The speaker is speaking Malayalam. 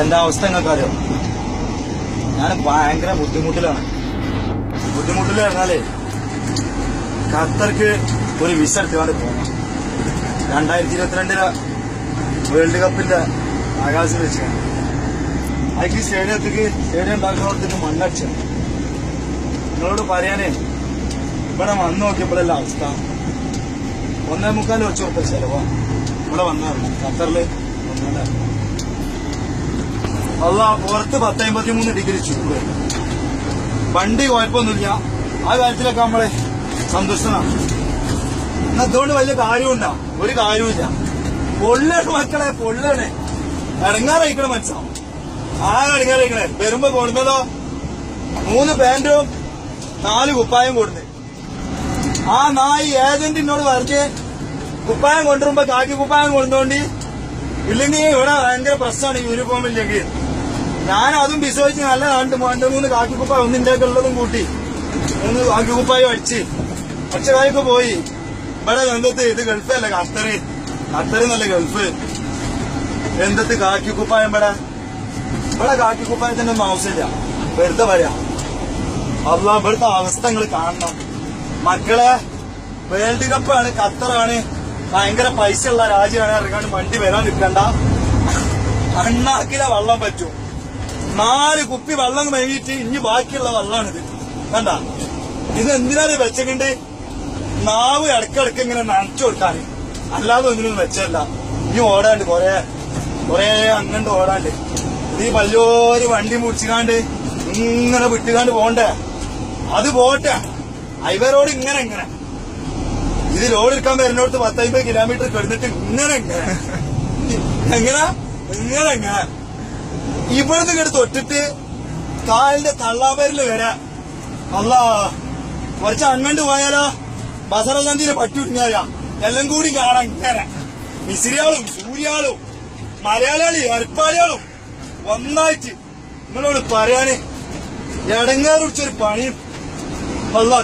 എന്റെ അവസ്ഥ നിങ്ങൾക്ക് അറിയോ? ഞാൻ ഭയങ്കര ബുദ്ധിമുട്ടിലാണ്. ബുദ്ധിമുട്ടിൽ പറഞ്ഞാലേ ഖത്തർക്ക് ഒരു വിസ എടുത്തുകൊണ്ട് പോകണം രണ്ടായിരത്തി ഇരുപത്തിരണ്ടിലെ വേൾഡ് കപ്പിന്റെ ആകാശം വെച്ചാണ് അതിക്ക് സ്റ്റേഡിയത്തേക്ക് സ്റ്റേഡിയം ഉണ്ടാക്കുന്നിടത്തേക്ക് മണ്ണടിച്ച. നിങ്ങളോട് പറയാനേ ഇവിടെ വന്ന് നോക്കിയപ്പോഴല്ല അവസ്ഥ. ഒന്നേ മുക്കാൽ വെച്ച് കൊടുത്ത ചെലവാ ഇവിടെ വന്നാണ് ഖത്തറിൽ ഒന്നേ അല്ല പുറത്ത് പത്ത് അമ്പത്തി മൂന്ന് ഡിഗ്രി ചൂട് വണ്ടി കുഴപ്പമൊന്നുമില്ല. ആ കാര്യത്തിലൊക്കെ നമ്മളെ സന്തുഷ്ടനാണ്. എന്നാ അതുകൊണ്ട് വലിയ കാര്യമുണ്ടാ ഒരു കാര്യമില്ല പൊള്ളണ് മക്കളെ പൊള്ളണേ. ഇടങ്ങാറയിക്കണ മനസ്സാവും ആ ഇടങ്ങാറയിക്കണേ വരുമ്പോ കൊടുക്കുന്നതോ മൂന്ന് പാന്റും നാല് കുപ്പായം കൊടുത്ത്. ആ നായി ഏജന്റിനോട് പറഞ്ഞ് കുപ്പായം കൊണ്ടുവരുമ്പോ കാക്കി കുപ്പായം കൊണ്ടുപോണ്ടി ഇല്ലെങ്കിൽ ഇവിടെ ഭയങ്കര പ്രശ്നമാണ് യൂണിഫോം ഇല്ലെങ്കിൽ. ഞാൻ അതും വിശ്വസിച്ച് നല്ല രണ്ട് രണ്ട് മൂന്ന് കാക്കി കുപ്പായം ഒന്നിന്റെ ഉള്ളതും കൂട്ടി. മൂന്ന് കാക്കി കുപ്പായം അടിച്ച്. ഒച്ചകായ്ക്ക് പോയി. ഇവിടെ എന്തത്ത്? ഇത് ഗൾഫല്ലേ ഖത്തറ്. ഖത്തറ് നല്ല ഗൾഫ്? എന്തത്ത് കാക്കി കുപ്പായം ഇവിടെ? ഇവിടെ കാക്കി കുപ്പായത്തിന്റെ ഒന്നും ആവശ്യമില്ല വെറുതെ പറയാ. അല്ല ഇവിടുത്തെ അവസ്ഥ നിങ്ങൾ കാണണം. മക്കളെ വേൾഡ് കപ്പാണ് ഖത്തറാണ്. ഭയങ്കര പൈസ ഉള്ള രാജ്യമാണ്. ഇറങ്ങാണ്ട് വണ്ടി വരാൻ നിൽക്കണ്ട. അണ്ണാക്കിലെ വള്ളം പറ്റും. നാല് കുപ്പി വെള്ളം മേങ്ങിയിട്ട് ഇനി ബാക്കിയുള്ള വെള്ളമാണിത് കണ്ട? ഇത് എന്തിനാ വെച്ചിട്ടുണ്ട് നാവ് ഇടക്കിടക്ക് ഇങ്ങനെ നനച്ചു കൊടുക്കാൻ അല്ലാതെ ഒന്നിനും വെച്ചല്ല ഇനി ഓടാണ്ട് കൊറേ കൊറേ അങ്ങണ്ട് ഓടാണ്ട്. ഈ വലിയൊരു വണ്ടി മുടിച്ചുകാണ്ട് ഇങ്ങനെ വിട്ടുകാണ്ട് പോണ്ടേ? അത് പോട്ടെ. ഐവരോട് ഇങ്ങനെ ഇങ്ങനെ. ഇത് ലോഡ് എടുക്കാൻ വരുന്നിടത്ത് പത്തമ്പത് കിലോമീറ്റർ കിടന്നിട്ട് ഇങ്ങനെ ഇങ്ങനെ. എങ്ങനെ? ഇങ്ങനെ ഇങ്ങനെ. ഇവിടുന്ന് ഇങ്ങോട്ട് തൊട്ടിട്ട് കാലിന്റെ തള്ളാമരിൽ വരെ. അല്ല കുറച്ച് അങ്ങണ്ട് പോയാലോ? ബസറചന്തിന് പറ്റുഞ്ഞാല എല്ലാം കൂടി കാണാൻ ഇങ്ങനെ. മിസിരിയാളും സൂര്യാളും മലയാളികളി അരിപ്പാളികളും ഒന്നായിട്ട് നിങ്ങളോട് പറയാന്. എടങ്ങാറ് പണി അല്ല